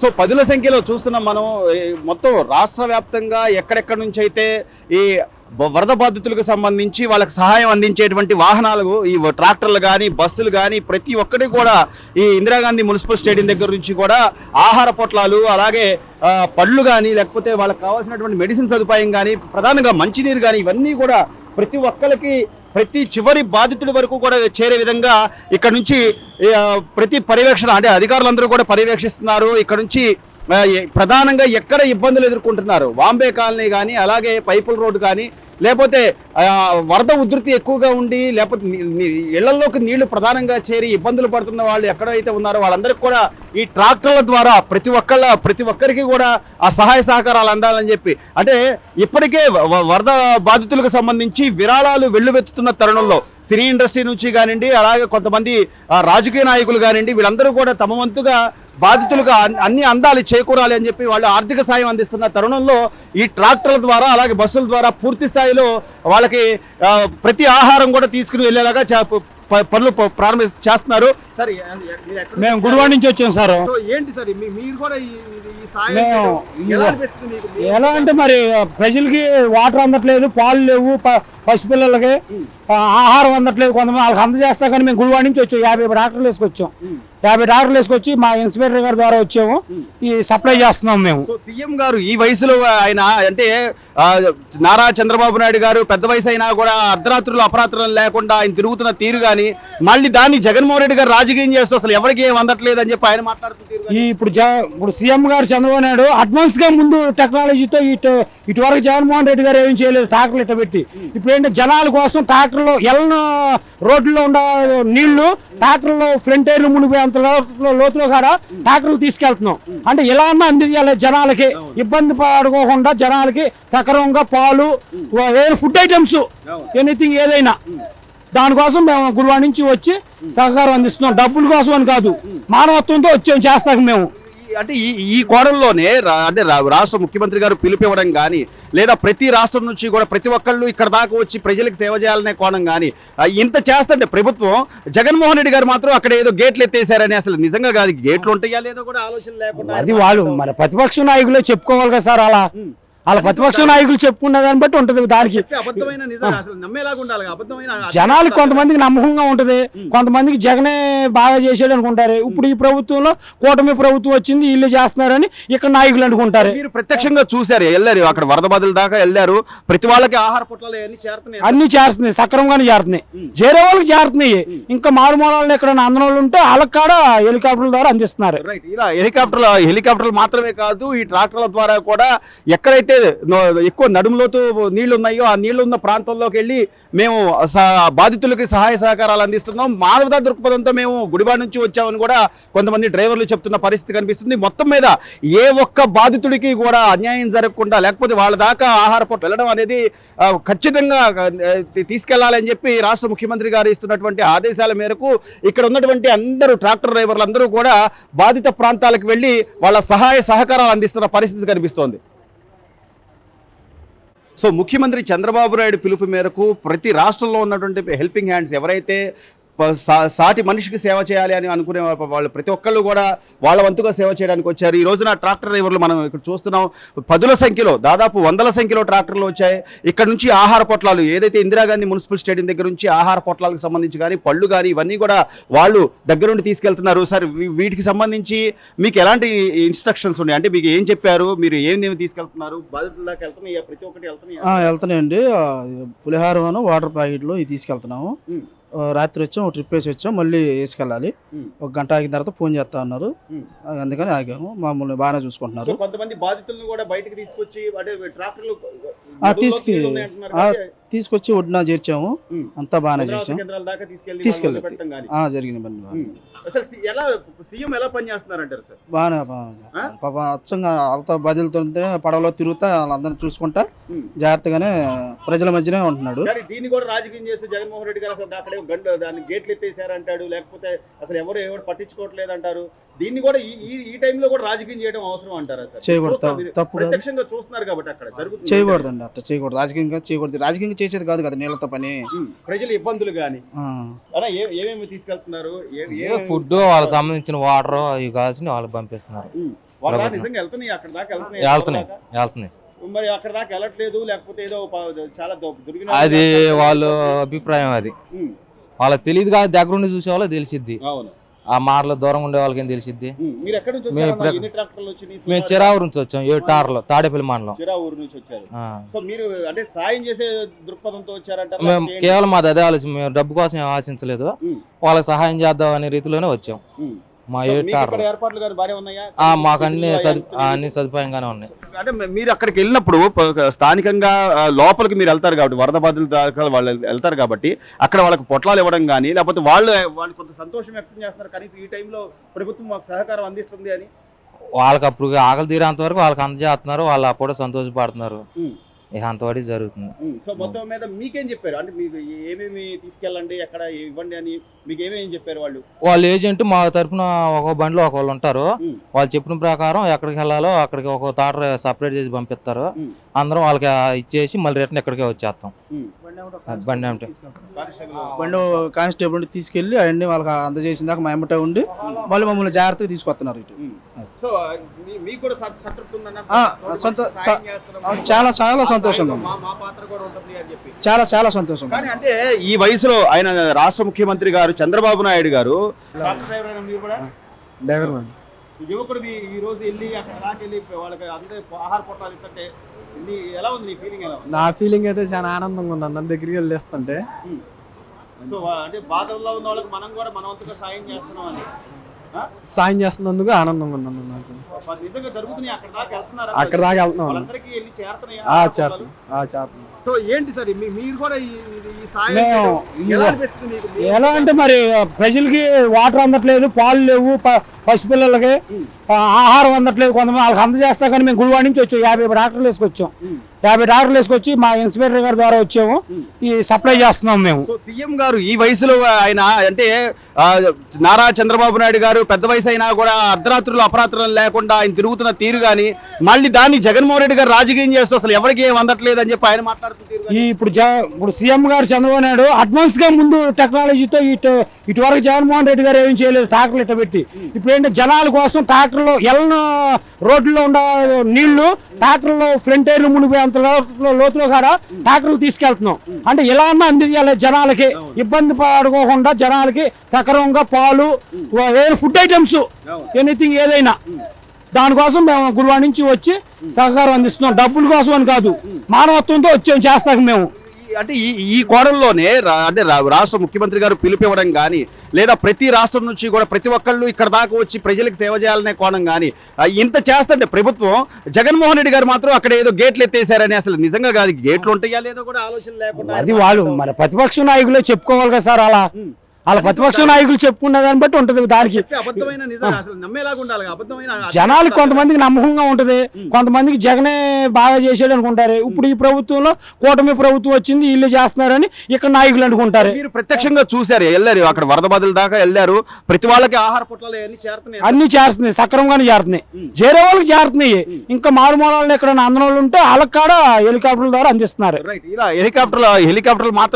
So పదుల సంఖ్యలో చూస్తున్నాం మనం. మొత్తం రాష్ట్ర వ్యాప్తంగా ఎక్కడెక్కడి నుంచి అయితే ఈ వరద బాధితులకు సంబంధించి వాళ్ళకి సహాయం అందించేటువంటి వాహనాలు ఈ ట్రాక్టర్లు కానీ బస్సులు కానీ ప్రతి ఒక్కటి కూడా ఈ ఇందిరాగాంధీ మున్సిపల్ స్టేడియం దగ్గర నుంచి కూడా ఆహార పొట్లాలు అలాగే పళ్ళు కానీ లేకపోతే వాళ్ళకి కావాల్సినటువంటి మెడిసిన్ సదుపాయం కానీ ప్రధానంగా మంచినీరు కానీ ఇవన్నీ కూడా ప్రతి ఒక్కరికి ప్రతి చివరి బాధితుడి వరకు కూడా చేరే విధంగా ఇక్కడ నుంచి ప్రతి పర్యవేక్షణ అంటే అధికారులందరూ కూడా పర్యవేక్షిస్తున్నారు. ఇక్కడ నుంచి ప్రధానంగా ఎక్కడ ఇబ్బందులు ఎదుర్కొంటున్నారు? వాంబే కాలనీ కానీ అలాగే పైపుల్ రోడ్ కానీ లేకపోతే వరద ఉధృతి ఎక్కువగా ఉండి లేకపోతే ఇళ్ళలోకి నీళ్ళు ప్రధానంగా చేరి ఇబ్బందులు పడుతున్న వాళ్ళు ఎక్కడైతే ఉన్నారో వాళ్ళందరికీ కూడా ఈ ట్రాక్టర్ల ద్వారా ప్రతి ఒక్కళ్ళ ప్రతి ఒక్కరికి కూడా ఆ సహాయ సహకారాలు అందాలని చెప్పి. అంటే ఇప్పటికే వ- వరద బాధితులకు సంబంధించి విరాళాలు వెల్లువెత్తుతున్న తరుణంలో సినీ ఇండస్ట్రీ నుంచి కానివ్వండి అలాగే కొంతమంది రాజకీయ నాయకులు కానివ్వండి వీళ్ళందరూ కూడా తమ వంతుగా బాధితులకు అన్- అన్ని అందాలు చేకూరాలి అని చెప్పి వాళ్ళు ఆర్థిక సాయం అందిస్తున్న తరుణంలో ఈ ట్రాక్టర్ల ద్వారా అలాగే బస్సుల ద్వారా పూర్తి స్థాయిలో వాళ్ళకి ప్రతి ఆహారం కూడా తీసుకుని వెళ్ళేలాగా చా- ప- పనులు ప్రారంభ చేస్తున్నారు. సార్ మేము గుడివాడ నుంచి వచ్చాం సార్. ఏంటి మీరు కూడా ఎలా అంటే మరి ప్రజలకి వాటర్ అందట్లేదు పాలు లేవు ప- పసిపిల్లలకి. ఆహారం అందట్లేదు కొంతమంది వాళ్ళకి అందజేస్తా కానీ మేము గుడివాడ నుంచి వచ్చాం. యాభై డాక్టర్లు వేసుకొచ్చాం. యాభై డాక్టర్లు వేసుకొచ్చి మా ఇన్స్పెక్టర్ గారి ద్వారా వచ్చాము. ఈ సప్లై చేస్తున్నాం మేము. సీఎం గారు ఈ వయసులో ఆయన అంటే నారా చంద్రబాబు నాయుడు గారు పెద్ద వయసు అయినా కూడా అర్ధరాత్రులు అపరాత్రులు లేకుండా ఆయన తిరుగుతున్న తీరు కానీ మళ్ళీ దాన్ని జగన్మోహన్ రెడ్డి గారు రాజకీయం చేస్తూ అసలు ఎవరికి ఏం అందట్లేదు అని చెప్పి ఆయన మాట్లాడుతున్న తీరు ఈ ఇప్పుడు జ ఇప్పుడు సీఎం గారు చంద్రబాబు నాయుడు అడ్వాన్స్గా ముందు టెక్నాలజీతో ఇటు ఇటువరకు జగన్మోహన్ రెడ్డి గారు ఏం చేయలేదు ట్రాక్టర్లు ఇట్ట పెట్టి. ఇప్పుడు ఏంటంటే జనాల కోసం ట్రాక్టర్లో ఎల్న రోడ్లో ఉండ నీళ్ళు ట్రాక్టర్లో ఫ్రంట్ టైర్లు మునిగిపోయేంత లోతులో లోతులో కాడ ట్రాక్టర్లు తీసుకెళ్తున్నాం. అంటే ఇలా అన్నా అందించాలి జనాలకి. ఇబ్బంది పడుకోకుండా జనాలకి సక్రమంగా పాలు ఏదైనా ఫుడ్ ఐటమ్స్ ఎనీథింగ్ ఏదైనా. దానికోసం మేము గురువాడ నుంచి వచ్చి సహకారం అందిస్తున్నాం. డబ్బుల కోసం అని కాదు మానవత్వంతో వచ్చాం చేస్తాం మేము. అంటే ఈ ఈ కోణంలోనే అంటే రాష్ట్ర ముఖ్యమంత్రి గారు పిలిపివ్వడం కానీ లేదా ప్రతి రాష్ట్రం నుంచి కూడా ప్రతి ఒక్కళ్ళు ఇక్కడ దాకా వచ్చి ప్రజలకు సేవ చేయాలనే కోణం కానీ ఇంత చేస్తుంటే ప్రభుత్వం జగన్మోహన్ రెడ్డి గారు మాత్రం అక్కడ ఏదో గేట్లు ఎత్తేసారని అసలు నిజంగా కాదు. గేట్లు ఉంటాయా లేదో కూడా ఆలోచన లేకుండా అది వాళ్ళు మరి ప్రతిపక్ష నాయకులే చెప్పుకోవాలి కదా సార్ అలా. అలా ప్రతిపక్ష నాయకులు చెప్పుకున్న దాన్ని బట్టి ఉంటుంది దానికి. జనాలకి కొంతమందికి నమ్మకంగా ఉంటది. కొంతమందికి జగనే బాగా చేసాడు అనుకుంటారు. ఇప్పుడు ఈ ప్రభుత్వంలో కూటమి ప్రభుత్వం వచ్చింది వీళ్ళు చేస్తున్నారని ఇక్కడ నాయకులు అనుకుంటారు. మీరు ప్రత్యక్షంగా చూశారు వెళ్ళారు అక్కడ వరద బదుల దాకా వెళ్ళారు. ప్రతి వాళ్ళకి ఆహార పొట్లాలు అన్ని చేరుతున్నాయి. అన్ని చేరుతున్నాయి సక్రమంగానే చేరుతున్నాయి. చేరే వాళ్ళకి చేరుతున్నాయి. ఇంకా మారుమూలలో ఎక్కడ అందరం వాళ్ళు ఉంటే వాళ్ళకి కాడ హెలికాప్టర్ల ద్వారా అందిస్తున్నారు. ఇలా హెలికాప్టర్ల హెలికాప్టర్లు మాత్రమే కాదు ఈ ట్రాక్టర్ల ద్వారా కూడా ఎక్కడైతే నో- ఎక్కువ నడుములోతు నీళ్ళు ఉన్నాయో ఆ నీళ్ళు ఉన్న ప్రాంతంలోకి వెళ్ళి మేము బాధితులకి సహాయ సహకారాలు అందిస్తున్నాం. మానవతా దృక్పథంతో మేము గుడివాడ నుంచి వచ్చామని కూడా కొంతమంది డ్రైవర్లు చెప్తున్న పరిస్థితి కనిపిస్తుంది. మొత్తం మీద ఏ ఒక్క బాధితుడికి కూడా అన్యాయం జరగకుండా లేకపోతే వాళ్ళ దాకా ఆహార పొట్టు వెళ్ళడం అనేది ఖచ్చితంగా తీసుకెళ్ళాలని చెప్పి రాష్ట్ర ముఖ్యమంత్రి గారు ఇస్తున్నటువంటి ఆదేశాల మేరకు ఇక్కడ ఉన్నటువంటి అందరూ ట్రాక్టర్ డ్రైవర్లు అందరూ కూడా బాధిత ప్రాంతాలకు వెళ్ళి వాళ్ళ సహాయ సహకారాలు అందిస్తున్న పరిస్థితి కనిపిస్తోంది. సో ముఖ్యమంత్రి చంద్రబాబు నాయుడు పిలుపు మేరకు ప్రతి రాష్ట్రంలో ఉన్నటువంటి హెల్పింగ్ హ్యాండ్స్ ఎవరైతే సాటి మనిషికి సేవ చేయాలి అని అనుకునే వాళ్ళు ప్రతి ఒక్కళ్ళు కూడా వాళ్ళ వంతుగా సేవ చేయడానికి వచ్చారు. ఈ రోజున ట్రాక్టర్ డ్రైవర్లు మనం ఇక్కడ చూస్తున్నాం. పదుల సంఖ్యలో దాదాపు వందల సంఖ్యలో ట్రాక్టర్లు వచ్చాయి. ఇక్కడ నుంచి ఆహార పొట్లాలు ఏదైతే ఇందిరాగాంధీ మున్సిపల్ స్టేడియం దగ్గర నుంచి ఆహార పొట్లాలకు సంబంధించి కానీ పళ్ళు కానీ ఇవన్నీ కూడా వాళ్ళు దగ్గరుండి తీసుకెళ్తున్నారు. సార్ వీటికి సంబంధించి మీకు ఎలాంటి ఇన్స్ట్రక్షన్స్ ఉన్నాయి? అంటే మీకు ఏం చెప్పారు? మీరు ఏం ఏమి తీసుకెళ్తున్నారు? బాధితుల దాకా వెళ్తున్నాయా? ప్రతి ఒక్కటి వెళ్తున్నాయా? వెళ్తున్నాయండి. పులిహారం వాటర్ ప్యాకెట్లు ఇవి తీసుకెళ్తున్నాము. రాత్రి వచ్చాం ట్రిప్ వేసి వచ్చాం మళ్ళీ వేసుకెళ్ళాలి. ఒక గంట ఆగిన తర్వాత ఫోన్ చేస్తా. ఆ, అందుకని ఆగాము. మామూలు బాగానే చూసుకుంటున్నారు. కొంతమంది బాధితులను కూడా బయటకు తీసుకొచ్చి తీసుకు- తీసుకొచ్చి ఒడ్డున చేర్చాము. అంతా బాగానే చేసాం. తీసుకెళ్ళి జరిగింది బాగానే. పాప అచ్చంగా వాళ్ళతో బదులుతుంటే పడవలో తిరుగుతా వాళ్ళందరినీ చూసుకుంటా. జాగ్రత్తగానే ప్రజల మధ్యనే ఉంటున్నాడు. దీన్ని కూడా రాజకీయం చేస్తే జగన్మోహన్ రెడ్డి గారు అక్కడే గంట దాన్ని గేట్లు ఎత్తేసారంటాడు లేకపోతే అసలు ఎవరు ఎవరు పట్టించుకోవట్లేదు అంటారు దీన్ని కూడా ఈ ఈ- టైంలో కూడా రాజకీయం చేయడం అవసరం అంటారా సార్? చేయకూడదు. తప్పు. ప్రత్యక్షంగా చూస్తున్నారు కాబట్టి అక్కడ జరుగుతుంది. చేయకూడదండి అట్లా చేయకూడదు. రాజకీయంగా చేయకూడదు. రాజకీయంగా చేసేది కాదు కదా నీళ్ళతో పని. ప్రజల ఇబ్బందులు కానీ. అలా ఏమేమి తీసుకెళ్తున్నారు? ఫుడ్ వాళ్ళకి సంబంధించిన వాటర్ అవి కావాల్సి వాళ్ళకి పంపిస్తున్నారు. నిజంగా వెళ్తున్నాయి అక్కడ దాకా వెళ్తున్నాయి. వెళ్తున్నాయి? వెళ్తున్నాయి. మరి అక్కడ దాకా వెళ్ళట్లేదు లేకపోతే ఏదో చాలా దొ- దొరికిన అది వాళ్ళ అభిప్రాయం అది. వాళ్ళకి తెలియదు కాదు దగ్గర ఉండి చూసే వాళ్ళకి తెలిసిద్ది ఆ మాటలు దూరం ఉండే వాళ్ళకి ఏం తెలిసిద్ది మేము? చిరావూరు నుంచి వచ్చాం ఏడు టార్లో తాడేపల్లి మండలం చిరా ఊరు నుంచి వచ్చారు ఆ. సో మీరు అంటే సాయం చేసే దృక్పథంతో వచ్చారంటారా మేము? కేవలం మాది అదే ఆలోచన మేము డబ్బు కోసం ఏం ఆశించలేదు వాళ్ళకి సహాయం చేద్దాం అనే రీతిలోనే వచ్చాం. మా ఏర్పాట్లు కానీ బాగానే ఉన్నాయా? ఆ, మాకు అన్ని అన్ని సదుపాయంగానే ఉన్నాయి. అంటే మీరు అక్కడికి వెళ్ళినప్పుడు స్థానికంగా లోపలికి మీరు వెళ్తారు కాబట్టి వరద బాధితుల దాకా వాళ్ళు వెళ్- వెళ్తారు కాబట్టి అక్కడ వాళ్ళకి పొట్లాలు ఇవ్వడం కానీ లేకపోతే వాళ్ళు వాళ్ళు కొంత సంతోషం వ్యక్తం చేస్తున్నారు కనీసం ఈ టైంలో ప్రభుత్వం మాకు సహకారం అందిస్తుంది అని? వాళ్ళకి అప్పుడు ఆకలి తీరేంత వరకు వాళ్ళకి అందజేస్తున్నారు వాళ్ళు అప్పుడు సంతోషపడుతున్నారు. ఇక జరుగుతుంది. సో మొత్తం మీద మీకేం చెప్పారు? అంటే మీకు ఏమేమి తీసుకెళ్ళండి ఎక్కడ ఇవ్వండి అని మీకు ఏమేమి చెప్పారు వాళ్ళు? వాళ్ళ ఏజెంట్ మా తరపున ఒక బండిలో ఒక వాళ్ళు ఉంటారు వాళ్ళు చెప్పిన ప్రకారం ఎక్కడికి వెళ్ళాలో అక్కడికి ఒక తాట సపరేట్ చేసి పంపిస్తారు. అందరం వాళ్ళకి ఇచ్చేసి మళ్ళీ రిటర్న్ ఇక్కడికే వచ్చేస్తాం. బండి ఏమిటి? బండి కానిస్టేబుల్ తీసుకెళ్ళి అవన్నీ వాళ్ళకి అందజేసిన దాకా మా ఎమ్మటే ఉండి మళ్ళీ మమ్మల్ని జాగ్రత్తగా తీసుకొస్తున్నారు ఇటు. సత్- చాలా చాలా చెప్పి. చాలా చాలా సంతోషంగా కానీ అంటే ఈ వయసులో ఆయన రాష్ట్ర ముఖ్యమంత్రి గారు చంద్రబాబు నాయుడు గారు డ్రైవర్ యువకుడు మీ ఈ రోజు వెళ్ళి అక్కడ దాకా వెళ్ళి వాళ్ళకి అందరూ ఆహార పొట్టాలు ఇస్తుంటే నీ ఎలా ఉంది నీ ఫీలింగ్ ఎలా నా ఫీలింగ్ అయితే చాలా ఆనందంగా ఉంది. అన్న దగ్గరికి వెళ్ళేస్తుంటే. సో అంటే బాధల్లో ఉన్న వాళ్ళకి మనం కూడా మనవంతుగా సాయం చేస్తున్నాం అని? సాయం చేస్తున్నందుకు ఆనందంగా ఉంది అన్న నాకు అక్కడ దాకా వెళ్తున్నారా? అక్కడ దాకా వెళ్తున్నాం అన్న. వాళ్ళందరికీ వెళ్ళి చేరుతున్నాయా ఆ ఆహార చేస్తాం పొట్లాలు? ఆ చేస్తాం సో ఏంటి సార్ మీ- మీరు కూడా ఈ ఈ- ఈ సాయం మేము చేయడం ఎలా అంటే మరి ప్రజలకి వాటర్ అందట్లేదు పాలు లేవు పసిపిల్లలకి ఆహారం అందట్లేదు కొంతమంది వాళ్ళకి అందజేస్తా కానీ మేము గుడివాడ నుంచి వచ్చాం. యాభై డాక్టర్లు వేసుకొచ్చాం. యాభై డాక్టర్లు వేసుకొచ్చి మా ఇన్స్పెక్టర్ గారి ద్వారా వచ్చాము. ఈ సప్లై చేస్తున్నాం మేము. సీఎం గారు ఈ వయసులో ఆయన అంటే నారా చంద్రబాబు నాయుడు గారు పెద్ద వయసు అయినా కూడా అర్ధరాత్రులు అపరాత్రులు లేకుండా ఆయన తిరుగుతున్న తీరు కానీ మళ్ళీ దాన్ని జగన్మోహన్ రెడ్డి గారు రాజకీయం చేస్తూ అసలు ఎవరికి ఏం అందట్లేదు అని చెప్పి ఆయన మాట్లాడుతున్న తీరు ఈ. ఇప్పుడు జ ఇప్పుడు సీఎం గారు చంద్రబాబు నాయుడు అడ్వాన్స్గా ముందు టెక్నాలజీతో ఇటు ఇటువరకు జగన్మోహన్ రెడ్డి గారు ఏం చేయలేదు ట్రాక్టర్లు ఇట్ట పెట్టి. ఇప్పుడు ఏంటంటే జనాల కోసం ట్రాక్టర్లో ఎల్న రోడ్లో ఉండ నీళ్ళు ట్రాక్టర్లో ఫ్రంట్ టైర్లు మునిగిపోయేంత లోతులో లోతులో కాడ ట్రాక్టర్లు తీసుకెళ్తున్నాం. అంటే ఇలా అన్నా అందించాలి జనాలకి. ఇబ్బంది పడుకోకుండా జనాలకి సక్రమంగా పాలు ఏదైనా ఫుడ్ ఐటమ్స్ ఎనీథింగ్ ఏదైనా. దానికోసం మేము గురువాడ నుంచి వచ్చి సహకారం అందిస్తున్నాం. డబ్బుల కోసం అని కాదు మానవత్వంతో వచ్చాం చేస్తాక మేము. అంటే ఈ ఈ కోణంలోనే అంటే రాష్ట్ర ముఖ్యమంత్రి గారు పిలిపివ్వడం కానీ లేదా ప్రతి రాష్ట్రం నుంచి కూడా ప్రతి ఒక్కళ్ళు ఇక్కడ దాకా వచ్చి ప్రజలకు సేవ చేయాలనే కోణం కానీ ఇంత చేస్తుంటే ప్రభుత్వం జగన్మోహన్ రెడ్డి గారు మాత్రం అక్కడ ఏదో గేట్లు ఎత్తేసారని అసలు నిజంగా కాదు. గేట్లు ఉంటాయా లేదో కూడా ఆలోచన లేకుండా అది వాళ్ళు మరి ప్రతిపక్ష నాయకులే చెప్పుకోవాలి కదా సార్ అలా. వాళ్ళ ప్రతిపక్ష నాయకులు చెప్పుకున్న దాన్ని బట్టి ఉంటుంది దానికి. జనాలకి కొంతమందికి నమ్మకంగా ఉంటది. కొంతమందికి జగనే బాగా చేసాడు అనుకుంటారు. ఇప్పుడు ఈ ప్రభుత్వంలో కూటమి ప్రభుత్వం వచ్చింది వీళ్ళు చేస్తున్నారని ఇక్కడ నాయకులు అనుకుంటారు. మీరు ప్రత్యక్షంగా చూశారు వెళ్ళారు. అక్కడ వరద బాధల దాకా వెళ్ళారు. ప్రతి వాళ్ళకి ఆహార పొట్లాలు అన్ని చేరుతున్నాయి. అన్ని చేరుతున్నాయి సక్రమంగానే చేరుతున్నాయి. చేరే వాళ్ళకి చేరుతున్నాయి. ఇంకా మారుమూలలో ఎక్కడ అందరం ఉంటే వాళ్ళకి కూడా హెలికాప్టర్ల ద్వారా అందిస్తున్నారు. ఇలా హెలికాప్టర్లు హెలికాప్టర్లు మాత్రం